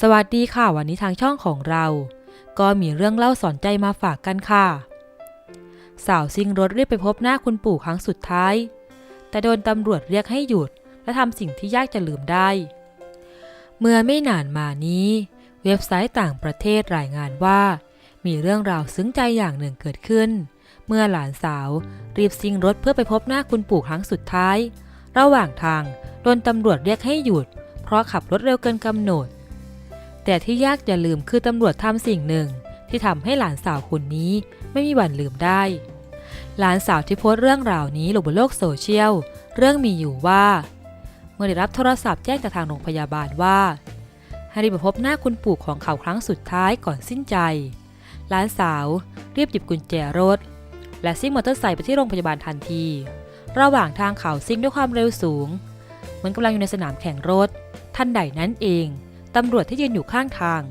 สวัสดีค่ะ วันนี้ทางช่องของเรา ก็มีเรื่องเล่าสอนใจมาฝากกันค่ะ สาวซิ่งรถเรียกไปพบหน้าคุณปู่ครั้งสุดท้าย แต่โดนตำรวจเรียกให้หยุด และทำสิ่งที่ยากจะลืมได้ เมื่อไม่นานมานี้ เว็บไซต์ต่างประเทศรายงานว่า มีเรื่องราวซึ้งใจอย่างหนึ่งเกิดขึ้น เมื่อหลานสาวรีบซิ่งรถเพื่อไปพบหน้าคุณปู่ครั้งสุดท้าย ระหว่างทางโดนตำรวจเรียกให้หยุด เพราะขับรถเร็วเกินกำหนด แต่ที่ยากจะลืมคือตำรวจทำสิ่งหนึ่ง ที่ทำให้หลานสาวคนนี้ไม่มีวันลืมได้ หลานสาวที่โพสต์เรื่องราวนี้ลงบนโลกโซเชียล เรื่องมีอยู่ว่า เมื่อได้รับโทรศัพท์แจ้งจากทางโรงพยาบาลว่าให้รีบไปพบหน้าคุณปู่ของเขาครั้งสุดท้ายก่อนสิ้นใจ หลานสาวรีบหยิบกุญแจรถ และซิ่งมอเตอร์ไซค์ไปที่โรงพยาบาลทันที ระหว่างทางเขาซิ่งด้วยความเร็วสูง เหมือนกำลังอยู่ในสนามแข่งรถ ท่านใดนั้นเอง ตำรวจที่ยืนอยู่ข้างทาง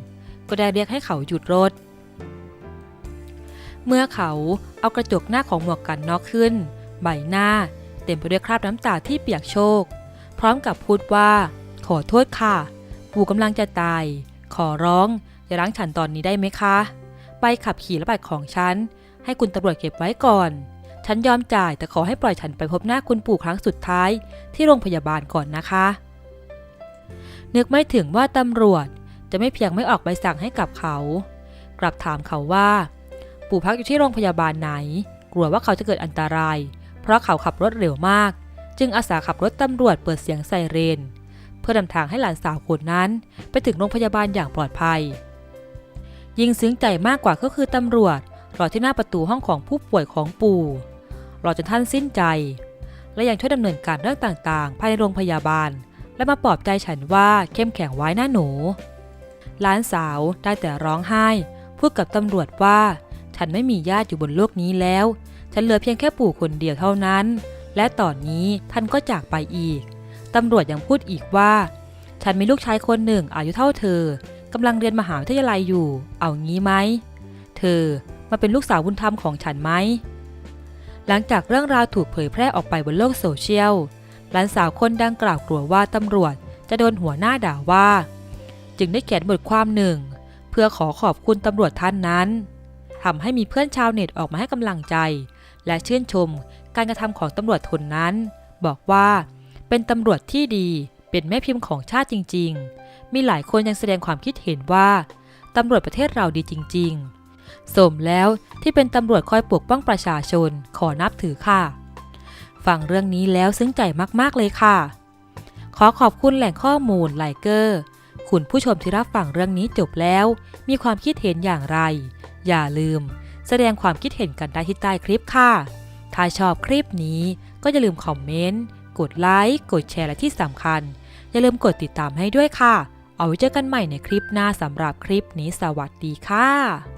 ก็ได้เรียกให้เขาหยุดรถ เมื่อเขาเอากระจกหน้าของหมวกกันน็อกขึ้น ใบหน้า เต็มไปด้วยคราบน้ำตาที่เปียกโชก พร้อมกับพูดว่า ขอโทษค่ะ ปู่กำลังจะตาย ขอร้องอย่าล้างฉันตอนนี้ได้ไหมคะใบขับขี่และบัตรของฉัน ให้คุณตำรวจเก็บไว้ก่อนฉันยอมจ่ายแต่ขอให้ปล่อยฉันไปพบหน้าคุณปู่ครั้งสุดท้ายที่โรงพยาบาลก่อนนะคะ นึกไม่ถึงว่าตำรวจจะไม่เพียงไม่ออกใบสั่งให้กับเขา กลับถามเขาว่า ปู่พักอยู่ที่โรงพยาบาลไหน กลัวว่าเขาจะเกิดอันตราย เพราะเขาขับรถเร็วมาก จึงอาสาขับรถตำรวจเปิดเสียงไซเรน เพื่อนำทางให้หลานสาวคนนั้น ไปถึงโรงพยาบาลอย่างปลอดภัย ยิ่งซึ้งใจมากกว่าก็คือตำรวจรอที่หน้าประตูห้องของผู้ป่วยของปู่รอจนท่านสิ้นใจ และยังช่วยดำเนินการเรื่องต่างๆ ภายในโรงพยาบาล และมาปลอบใจฉันว่าเข้มแข็งไว้หน้าหนู หลานสาวได้แต่ร้องไห้ พูดกับตำรวจว่า ฉันไม่มีญาติอยู่บนโลกนี้แล้ว ฉันเหลือเพียงแค่ปู่คนเดียวเท่านั้น และตอนนี้ท่านก็จากไปอีก ตำรวจยังพูดอีกว่า ฉันมีลูกชายคนหนึ่งอายุเท่าเธอกำลังเรียนมหาวิทยาลัยอยู่ เอางี้ไหม เธอมาเป็นลูกสาวบุญธรรมของฉันไหม หลังจากเรื่องราวถูกเผยแพร่ออกไปบนโลกโซเชียล หลานสาวคนดังกล่าวกลัวว่าตำรวจจะโดนหัวหน้าด่าว่า จึงได้เขียนบทความหนึ่ง เพื่อขอขอบคุณตำรวจท่านนั้นทำให้มีเพื่อนชาวเน็ตออกมาให้กำลังใจ และชื่นชมการกระทำของตำรวจทนนั้น บอกว่า เป็นตำรวจที่ดีเป็นแม่พิมพ์ของชาติจริง ๆ มีหลายคนยังแสดงความคิดเห็นว่าตำรวจประเทศเราดีจริง ๆ สมแล้วที่เป็นตำรวจคอยปกป้องประชาชนขอนับถือค่ะ ฟังเรื่องนี้แล้วซึ้งใจมากๆเลยค่ะ ขอขอบคุณแหล่งข้อมูลไลเกอร์คุณผู้ชมที่รับฟังเรื่องนี้จบแล้ว มีความคิดเห็นอย่างไร อย่าลืม แสดงความคิดเห็นกันได้ที่ใต้คลิปค่ะ ถ้าชอบคลิปนี้ก็อย่าลืมคอมเมนต์ กดไลค์ กดแชร์และที่สำคัญ อย่าลืมกดติดตามให้ด้วยค่ะ เอาไว้เจอกันใหม่ในคลิปหน้าสำหรับคลิปนี้สวัสดีค่ะ